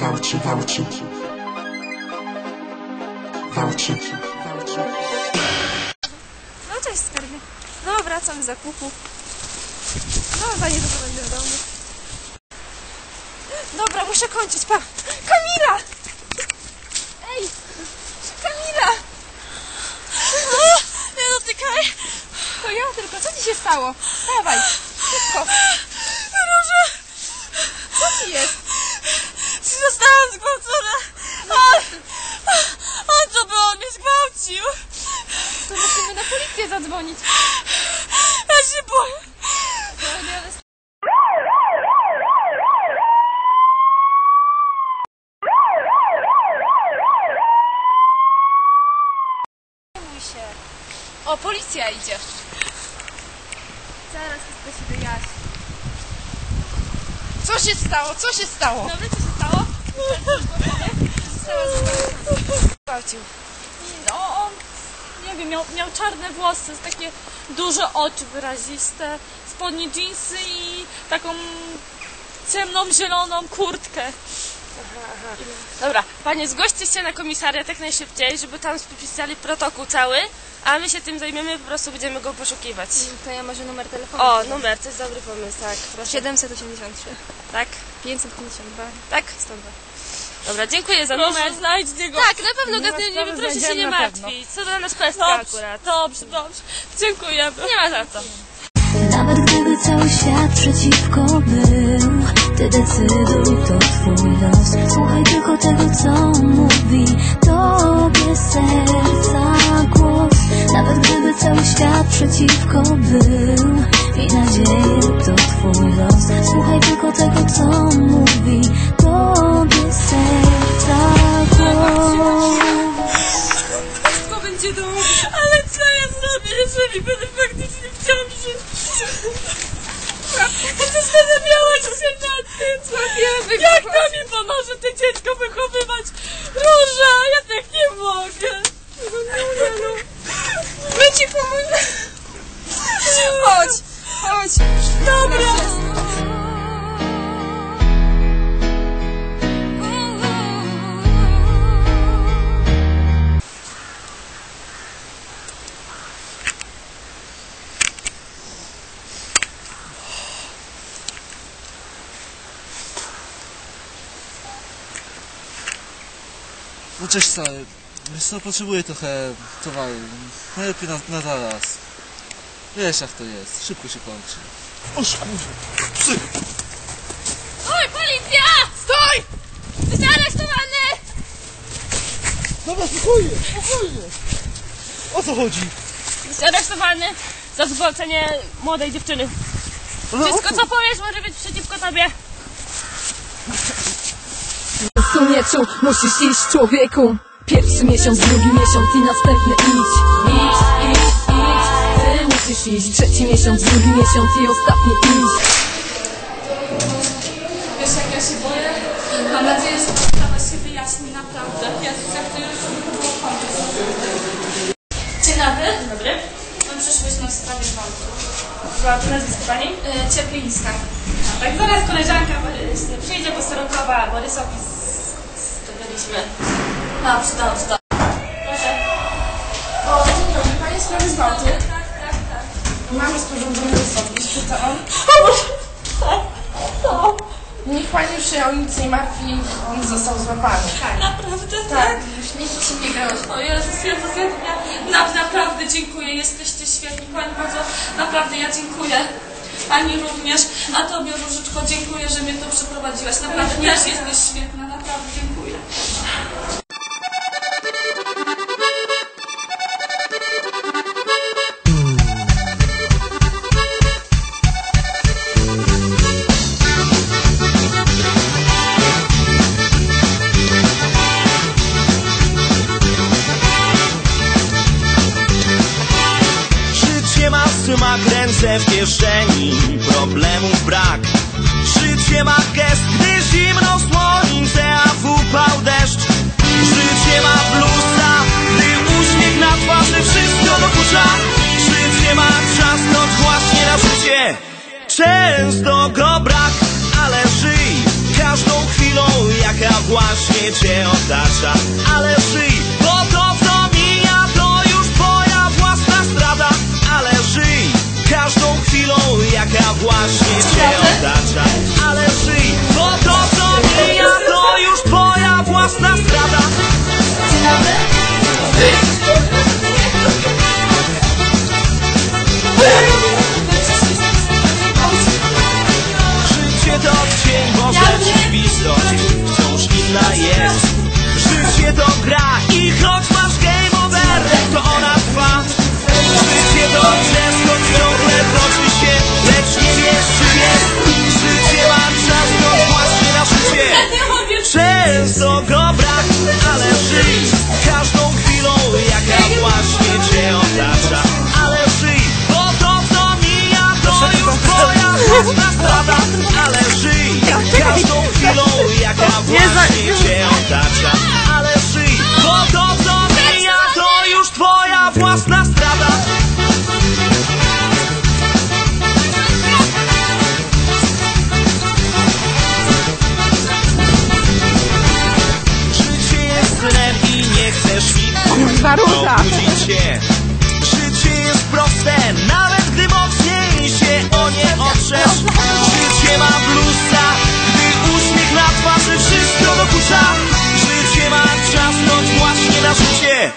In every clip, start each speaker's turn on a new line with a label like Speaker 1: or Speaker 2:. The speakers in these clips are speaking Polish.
Speaker 1: Wałci, wałci. Wałci.
Speaker 2: No cześć skarbie. No wracam z zakupu. No chyba niedługo będę w domu. Dobra, muszę kończyć, pa. Kamila! Ej! Kamila! Nie dotykaj! To ja tylko, co ci się stało? Dawaj, szybko. Róża! Co ci jest?
Speaker 3: Zostałam zgwałcona! On, on to by on mnie zgwałcił!
Speaker 2: To musimy na policję zadzwonić.
Speaker 3: Ja się boję!
Speaker 2: Bój się.
Speaker 3: O, policja idzie.
Speaker 2: Zaraz wszystko się wyjaśni.
Speaker 3: Co się stało? Co się stało?
Speaker 2: No wiesz co się stało?
Speaker 3: Zgwałcił.
Speaker 4: No, on, nie wiem, miał, miał czarne włosy, takie duże oczy wyraziste, spodnie dżinsy i taką ciemną, zieloną kurtkę.
Speaker 3: Dobra, panie, zgłoście się na komisariat jak najszybciej, żeby tam spisali protokół cały, a my się tym zajmiemy, po prostu będziemy go poszukiwać.
Speaker 2: To ja może numer telefonu.
Speaker 3: O, numer, to jest dobry pomysł, tak, proszę.
Speaker 2: 783
Speaker 3: Tak,
Speaker 2: 552
Speaker 3: tak?
Speaker 2: 102.
Speaker 3: Dobra, dziękuję za
Speaker 4: Proszę,
Speaker 3: numer.
Speaker 4: znajdźcie go.
Speaker 3: Tak, na pewno,
Speaker 4: nie, sprawy,
Speaker 3: proszę się
Speaker 4: znajdziemy
Speaker 3: nie martwić. Co dla nas kwestia
Speaker 4: Dobrze,
Speaker 3: akurat.
Speaker 4: dobrze, dobrze. Dziękujemy.
Speaker 3: Nie ma za co.
Speaker 5: Nawet gdyby cały świat przeciwko był Ty decyduj, to twój los Słuchaj tylko tego, co mówi Tobie serca głos Nawet gdyby cały świat przeciwko był I nadzieję, to twój los Słuchaj tylko tego, co mówi Tobie serca głos
Speaker 3: będzie. Ale co ja zrobię, jeżeli będę faktycznie w ciąży?
Speaker 6: No cześć stary. Wiesz co, potrzebuję trochę towaru. Najlepiej na, na zaraz. Wiesz jak to jest, szybko się kończy. Oż kurwa. Psy!
Speaker 3: Oj, policja! Stój! Jesteś aresztowany!
Speaker 6: Dobra, spokojnie, spokojnie. O co chodzi?
Speaker 3: Jesteś aresztowany za zgwałcenie młodej dziewczyny.
Speaker 6: Ale o
Speaker 3: Wszystko
Speaker 6: co?
Speaker 3: co powiesz może być przeciwko tobie.
Speaker 7: Sumieczu musisz iść człowieku Pierwszy miesiąc, drugi miesiąc i następny idź Idź, idź, idź Ty musisz iść Trzeci miesiąc, drugi miesiąc i ostatni idź
Speaker 4: Wiesz jak ja się boję? Mam nadzieję, że ta sprawa się wyjaśni naprawdę. Jak to już było koniec. Dzień dobry.
Speaker 3: Dzień dobry.
Speaker 4: My przyszłyśmy w sprawie gwałtu.
Speaker 3: Była nazwisko pani?
Speaker 4: E, Cieplińska.
Speaker 3: Tak, zaraz koleżanka Borys przyjdzie posterunkowa, Borysowi zdobyliśmy.
Speaker 4: Dobrze, dobrze, dobrze.
Speaker 3: Proszę.
Speaker 8: O, dzień dobry, panie sprawy z gwałtu.
Speaker 4: Tak, tak, tak.
Speaker 8: Mamy sporządzony listownik, czyta on. Niech pani już się o nic nie martwi, on został złapany.
Speaker 4: Naprawdę,
Speaker 8: Tak,
Speaker 4: tak?
Speaker 8: już nikt ci nie grozi.
Speaker 4: O Jezus, ja na, naprawdę dziękuję, jesteście świetni, Pani bardzo, naprawdę ja dziękuję. Pani również, a Tobie Różyczko dziękuję, że mnie tu przyprowadziłaś. Naprawdę też jesteś świetna, naprawdę dziękuję.
Speaker 9: ręce w kieszeni, problemów brak. Życie ma gest, gdy zimno słońce, a w upał deszcz. Życie ma blusa, gdy uśmiech na twarzy wszystko dokucza. Życie ma czas, to właśnie na życie. Często go brak, ale żyj każdą chwilą, jaka właśnie cię otacza. aż mi się ale Twoich sprawach, ale żyj każdą chwilą, jaka właśnie Cię otacza. Ale żyj, bo to, co mija, to już Twoja własna strata. Życie jest snem i nie chcesz nic. Kurwa, Życie jest proste, no nawet 谢谢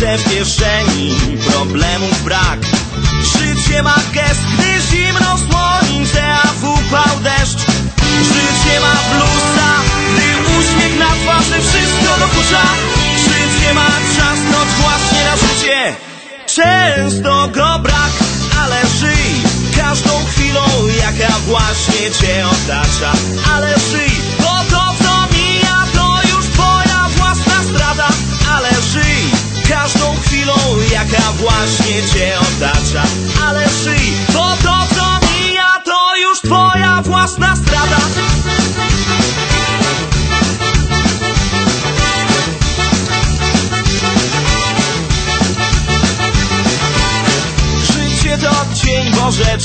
Speaker 9: Ręce w kieszeni, problemów brak. Życie ma gest, gdy zimno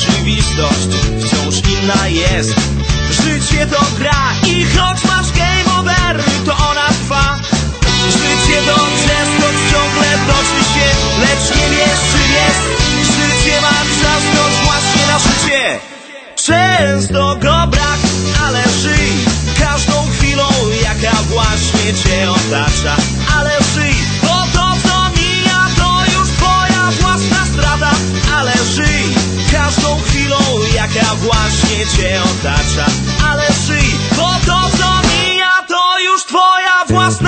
Speaker 9: rzeczywistość wciąż inna jest. Życie to gra i choć masz game over, to ona trwa. Życie to często ciągle toczy się, lecz nie wiesz czy jest. Życie ma czas, to właśnie na życie. Często go brak, ale żyj każdą chwilą, jaka właśnie cię otacza. Ale żyj mnie cię otacza Ale żyj, bo to co mija to już twoja własna